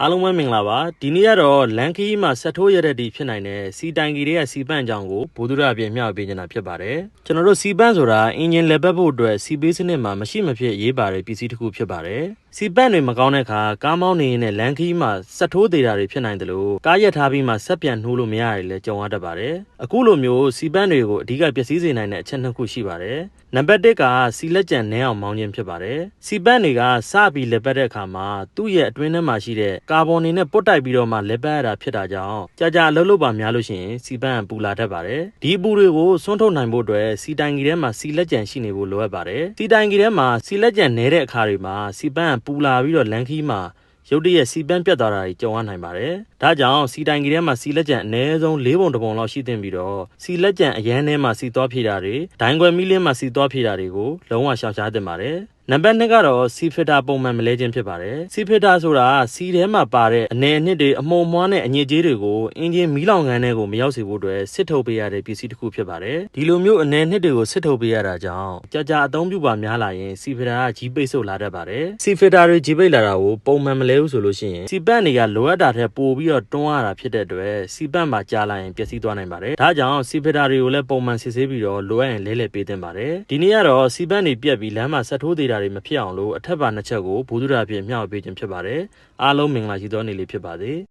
အားလုံးပဲမင်္ဂလာပါဒီနေ့ကတော့လန်ခီးမှာဆက်ထိုးရတဲ့ဒီဖြစ်နိုင်တဲ့စီတိုင်ကြီးတွေကစီပန့်ကြောင်ကိုဘူဒုရအပြင်မျှဝေပေးနေတာဖြစ်ပါတယ်ကျွန်တော်တို့စီပန့်ဆိုတာအင်ဂျင်လက်ပတ်ဖို့အတွက်စီပေးစနစ်မှာမရှိမဖြစ်ရေးပါတဲ့ပစ္စည်းတစ်ခုဖြစ်ပါတယ်စီပန့်တွေမကောင်းတဲ့အခါကားမောင်းနေရင်လည်းလန်ခီးမှာဆက်ထိုးသေးတာတွေဖြစ်နိုင်တယ်လို့ကားရက်ထားပြီးမှဆက်ပြန်နှိုးလို့မရရလည်းကြုံရတတ်ပါတယ်အခုလိုမျိုးစီပန့်တွေကိုအဓိကပျက်စီးစေနိုင်တဲ့အချက်နှစ်ခုရှိပါတယ်နံပါတ်1ကစီလက်ကြံနဲအောင်မောင်းခြင်းဖြစ်ပါတယ်စီပန့်တွေကစပြီးလက်ပတ်တဲ့အခါမှာသူ့ရဲ့အတွင်းထဲမှာရှိတဲ့ကာဗွန်တွေနဲ့ပုတ်တိုက်ပြီးတော့မှလက်ပတ်ရတာဖြစ်တာကြောင့်ကြာကြာအလုပ်လုပ်ပါများလို့ရှိရင်စီပန့်ကပူလာတတ်ပါတယ်ဒီအပူတွေကိုဆွန်းထုတ်နိုင်ဖို့အတွက်စီတိုင်ကြီးထဲမှာစီလက်ကြံရှိနေဖို့လိုအပ်ပါတယ်စီတိုင်ကြီးထဲမှာစီလက်ကြံနဲတဲ့အခါတွေမှာစီပန့်ကပူလာပြီးတော့လန်ခီးမှာရုတ်တရက်စီပန်းပြတ်သွားတာတွေကြုံရနိုင်ပါတယ်။ဒါကြောင့်စီတိုင်ကြီးထဲမှာစီလက်ကြံအနည်းဆုံး၄ပုံတစ်ပုံလောက်ရှိသင့်ပြီးတော့စီလက်ကြံအရန်ထဲမှာစီသွားဖြည့်တာတွေဒိုင်းခွဲမီလင်းမှာစီသွားဖြည့်တာတွေကိုလုံးဝရှောင်ရှားသင့်ပါတယ်။ နံပါတ်2ကတော့စီဖစ်တာပုံမှန်မလဲခြင်းဖြစ်ပါတယ်စီဖစ်တာဆိုတာစီထဲမှာပါတဲ့အနေအနှစ်တွေအမှုံမွှားနဲ့အညစ်အကြေးတွေကိုအင်ဂျင်မီးလောင်ငန်းတွေကိုမရောက်စေဖို့အတွက်စစ်ထုတ်ပေးရတဲ့ပစ္စည်းတစ်ခုဖြစ်ပါတယ်ဒီလိုမျိုးအနေအနှစ်တွေကိုစစ်ထုတ်ပေးရတာကြောင့်ကြာကြာအသုံးပြုပါများလာရင်စီဖစ်တာကကြီးပိတ်ဆို့လာတတ်ပါတယ်စီဖစ်တာတွေကြီးပိတ်လာတာကိုပုံမှန်မလဲဘူးဆိုလို့ရှိရင်စီပတ်တွေကလိုအပ်တာထက်ပိုပြီးတော့တွန်းရတာဖြစ်တဲ့အတွက်စီပတ်မှာကြာလာရင်ပျက်စီးသွားနိုင်ပါတယ်ဒါကြောင့်စီဖစ်တာတွေကိုလည်းပုံမှန်စစ်ဆေးပြီးတော့လိုအပ်ရင်လဲလှယ်ပေးသင့်ပါတယ်ဒီနေ့ကတော့စီပတ်တွေပြက်ပြီးလမ်းမှာဆက်ထိုးသေးတာတွေမဖြစ်အောင်လို့အထက်ပါနှစ်ချက်ကိုဘူဒုရာဖြင့်မျှဝေပေးခြင်းဖြစ်ပါတယ်အားလုံးမင်္ဂလာရှိသောနေ့လေးဖြစ်ပါစေ